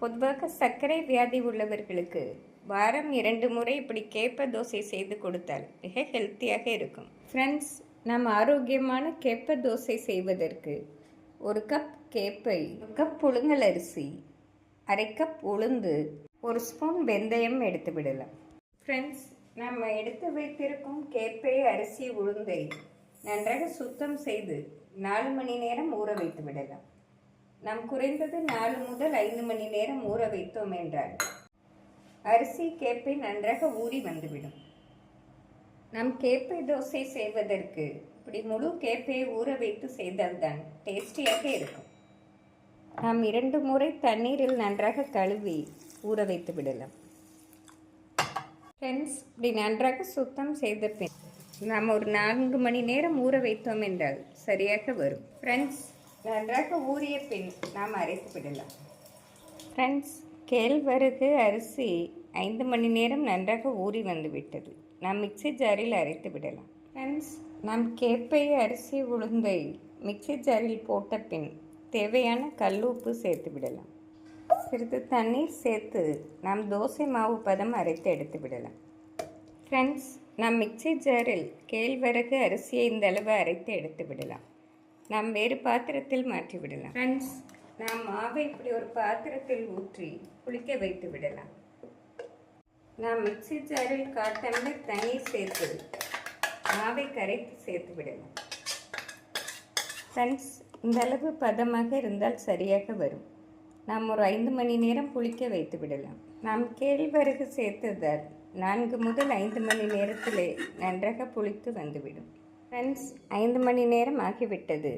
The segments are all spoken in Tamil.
பொதுவாக சர்க்கரை வியாதி உள்ளவர்களுக்கு வாரம் இரண்டு முறை இப்படி கேப்ப தோசை செய்து கொடுத்தால் மிக ஹெல்த்தியாக இருக்கும். ஃப்ரெண்ட்ஸ் நாம் ஆரோக்கியமான கேப்ப தோசை செய்வதற்கு ஒரு கப் கேப்பை ஒரு கப் புழுங்கல் அரிசி அரை கப் உளுந்து ஒரு ஸ்பூன் வெந்தயம் எடுத்து விடலாம். ஃப்ரெண்ட்ஸ் நம்ம எடுத்து வைத்திருக்கும் கேப்பை அரிசி உளுந்தை நன்றாக சுத்தம் செய்து நாலு மணி நேரம் ஊற வைத்து விடலாம். நாம் குறைந்தது நாலு முதல் ஐந்து மணி நேரம் ஊற வைத்தோம் என்றால் அரிசி கேப்பை நன்றாக ஊறி வந்துவிடும். நம் கேப்பை தோசை செய்வதற்கு இப்படி முழு கேப்பையை ஊற வைத்து செய்தால்தான் டேஸ்டியாக இருக்கும். நாம் இரண்டு முறை தண்ணீரில் நன்றாக கழுவி ஊற வைத்து விடலாம். ஃப்ரெண்ட்ஸ் இப்படி நன்றாக சுத்தம் செய்த பின் நாம் ஒரு நான்கு மணி நேரம் ஊற வைத்தோம் என்றால் சரியாக வரும். ஃப்ரெண்ட்ஸ் நன்றாக ஊறிய பின் நாம் அரைத்து விடலாம். ஃப்ரெண்ட்ஸ் கேழ்வரகு அரிசி ஐந்து மணி நேரம் நன்றாக ஊறி வந்து விட்டது நாம் மிக்ஸி ஜாரில் அரைத்து விடலாம். ஃப்ரெண்ட்ஸ் நாம் கேப்பை அரிசி உளுந்தை மிக்ஸி ஜாரில் போட்ட பின் தேவையான கல் உப்பு சேர்த்து விடலாம். சிறிது தண்ணீர் சேர்த்து நாம் தோசை மாவு பதம் அரைத்து எடுத்து விடலாம். ஃப்ரெண்ட்ஸ் நாம் மிக்ஸி ஜாரில் கேழ்வரகு அரிசியை இந்த அளவு அரைத்து எடுத்து விடலாம். நாம் வேறு பாத்திரத்தில் மாற்றி விடலாம். ஃப்ரெண்ட்ஸ் நாம் மாவை இப்படி ஒரு பாத்திரத்தில் ஊற்றி புளிக்க வைத்து விடலாம். நாம் மிக்ஸி ஜாரில் கால் டம்ளர் தண்ணீர் சேர்த்து மாவை கரைத்து சேர்த்து விடலாம். ஃப்ரெண்ட்ஸ் இந்த அளவு பதமாக இருந்தால் சரியாக வரும். நாம் ஒரு ஐந்து மணி நேரம் புளிக்க வைத்து விடலாம். நாம் கேழ்வரகு சேர்த்ததால் நான்கு முதல் ஐந்து மணி நேரத்திலே நன்றாக புளித்து வந்துவிடும். ஃப்ரெண்ட்ஸ் ஐந்து மணி நேரம் ஆகிவிட்டது.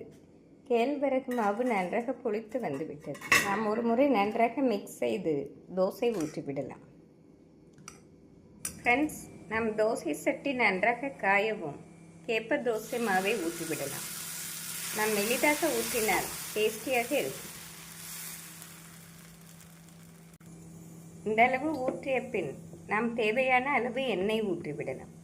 கேழ்வரகு மாவு நன்றாக புளித்து வந்துவிட்டது. நாம் ஒரு முறை நன்றாக மிக்ஸ் செய்து தோசை ஊற்றிவிடலாம் ஃப்ரெண்ட்ஸ் நம் தோசை சட்டி நன்றாக காயவும். கேப்ப தோசை மாவை ஊற்றிவிடலாம் நாம் மெலிதாக ஊற்றினால் டேஸ்டியாக இருக்கும். இந்த அளவு ஊற்றிய பின் நாம் தேவையான அளவு எண்ணெய் ஊற்றிவிடலாம்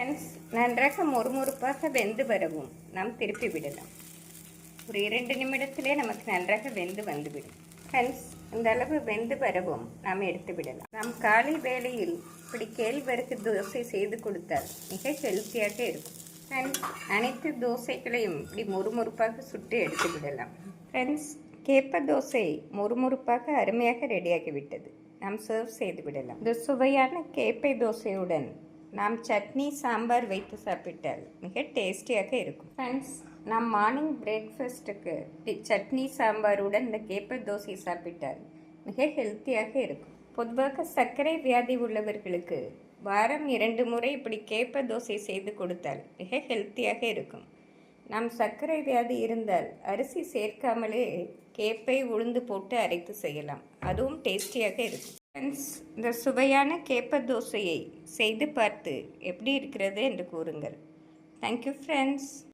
ஃப்ரெண்ட்ஸ் நன்றாக மொறுமொறுப்பாக வெந்து வரவும். நாம் திருப்பி விடலாம். ஒரு இரண்டு நிமிடத்திலே நமக்கு நன்றாக வெந்து வந்துவிடும். ஃப்ரெண்ட்ஸ் இந்த அளவு வெந்து வரவும் நாம் எடுத்து விடலாம். நாம் காலை வேளையில் இப்படி கேழ்வரகு தோசை செய்து கொடுத்தால் மிக ஹெல்த்தியாக இருக்கும். ஃப்ரெண்ட்ஸ் அனைத்து தோசைகளையும் இப்படி மொறுமொறுப்பாக சுட்டு எடுத்து விடலாம். ஃப்ரெண்ட்ஸ் கேப்ப தோசை மொறுமொறுப்பாக அருமையாக ரெடியாகிவிட்டது நாம் சர்வ் செய்து விடலாம். இந்த சுவையான கேப்பை தோசையுடன் நாம் சட்னி சாம்பார் வைத்து சாப்பிட்டால் மிக டேஸ்டியாக இருக்கும். ஃப்ரெண்ட்ஸ் நாம் மார்னிங் பிரேக்ஃபாஸ்ட்டுக்கு சட்னி சாம்பாருடன் இந்த கேப்பை தோசை சாப்பிட்டால் மிக ஹெல்த்தியாக இருக்கும். பொதுவாக சர்க்கரை வியாதி உள்ளவர்களுக்கு வாரம் இரண்டு முறை இப்படி கேப்ப தோசை செய்து கொடுத்தால் மிக ஹெல்த்தியாக இருக்கும். நாம் சர்க்கரை வியாதி இருந்தால் அரிசி சேர்க்காமலே கேப்பை உளுந்து போட்டு அரைத்து செய்யலாம். அதுவும் டேஸ்டியாக இருக்கும். ஃப்ரெண்ட்ஸ் இந்த சுவையான கேப்ப தோசையை செய்து பார்த்து எப்படி இருக்கிறது என்று கூறுங்கள். Thank you friends